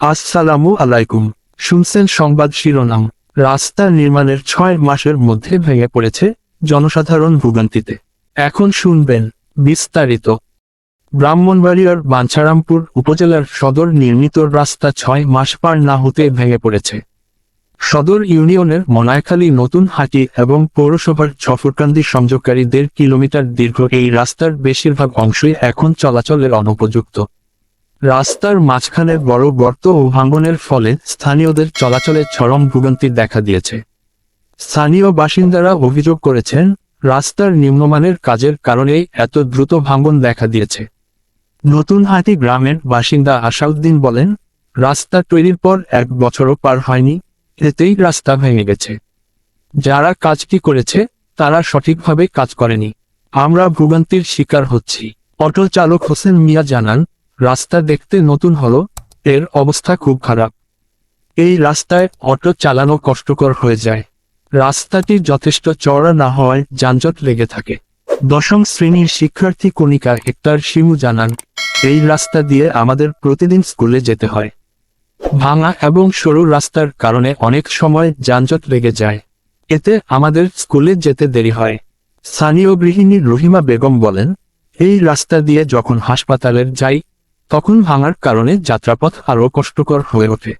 আসসালামু আলাইকুম। শুনছেন সংবাদ শিরোনাম। রাস্তা নির্মাণের ছয় মাসের মধ্যে ভেঙে পড়েছে জনসাধারণ ভোগান্তিতে। এখন শুনবেন বিস্তারিত। ব্রাহ্মণবাড়িয়ার বাঞ্ছারামপুর উপজেলার সদর নির্মিত রাস্তা ছয় মাস পার না হতে ভেঙে পড়েছে। সদর ইউনিয়নের মনায়খালী নতুন হাটি এবং পৌরসভার ছফরকান্দি সংযোগকারী দেড় কিলোমিটার দীর্ঘ এই রাস্তার বেশিরভাগ অংশই এখন চলাচলের অনুপযুক্ত। রাস্তার মাঝখানে বড় গর্ত ও ভাঙনের ফলে স্থানীয়দের চলাচলে চরম ভোগান্তি দেখা দিয়েছে। স্থানীয় বাসিন্দারা অভিযোগ করেছেন, রাস্তার নিম্নমানের কাজের কারণেই এত দ্রুত ভাঙন দেখা দিয়েছে। নতুন হাতি গ্রামের বাসিন্দা আসাউদ্দিন বলেন, রাস্তা তৈরির পর এক বছরও পার হয়নি, এতেই রাস্তা ভেঙে গেছে। যারা কাজটি করেছে, তারা সঠিকভাবে কাজ করেনি। আমরা ভোগান্তির শিকার হচ্ছি। অটো চালক হোসেন মিয়া জানান রাস্তা দেখতে নতুন হলো, এর অবস্থা খুব খারাপ। এই রাস্তায় অটো চালানো কষ্টকর হয়ে যায়। রাস্তাটি যথেষ্ট চওড়া না হওয়ায় যানজট লেগে থাকে। দশম শ্রেণির শিক্ষার্থী কণিকা হেক্টর শিমু জানান, এই রাস্তা দিয়ে আমাদের প্রতিদিন স্কুলে যেতে হয়। ভাঙা এবং সরু রাস্তার কারণে অনেক সময় যানজট লেগে যায়। এতে আমাদের স্কুলে যেতে দেরি হয়। স্থানীয় গৃহিণী রহিমা বেগম বলেন, এই রাস্তা দিয়ে যখন হাসপাতালের যাই তখন ভাঙার কারণে যাত্রাপথ আরও কষ্টকর হয়ে ওঠে।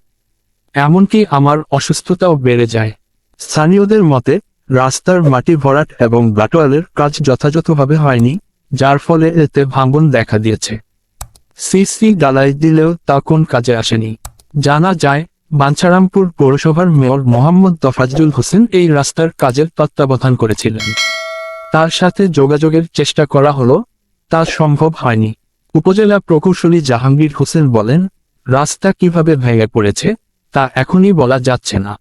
এমনকি আমার অসুস্থতাও বেড়ে যায়। স্থানীয়দের মতে, রাস্তার মাটি ভরাট এবং ব্লাটোয়ালের কাজ যথাযথভাবে হয়নি, যার ফলে এতে ভাঙন দেখা দিয়েছে। সিসি ডালাই দিলেও তা কোন কাজে আসেনি। জানা যায়, বাঞ্ছারামপুর পৌরসভার মেয়র মোহাম্মদ তফাজুল হোসেন এই রাস্তার কাজের তত্ত্বাবধান করেছিলেন। তার সাথে যোগাযোগের চেষ্টা করা হলো, তা সম্ভব হয়নি। উপজেলা প্রকৌশলী জাহাঙ্গীর হোসেন বলেন, রাস্তা কীভাবে ভেঙে পড়েছে, তা এখনই বলা যাচ্ছে না।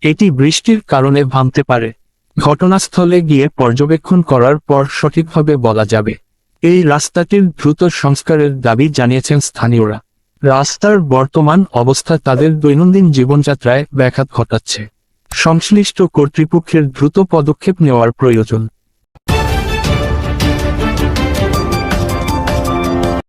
এটি বৃষ্টির কারণে ভাঙতে পারে। ঘটনাস্থলে গিয়ে পর্যবেক্ষণ করার পর সঠিকভাবে বলা যাবে। এই রাস্তাটির দ্রুত সংস্কারের দাবি জানিয়েছেন স্থানীয়রা। রাস্তার বর্তমান অবস্থা তাদের দৈনন্দিন জীবনযাত্রায় ব্যাঘাত ঘটাচ্ছে। সংশ্লিষ্ট কর্তৃপক্ষের দ্রুত পদক্ষেপ নেওয়ার প্রয়োজন।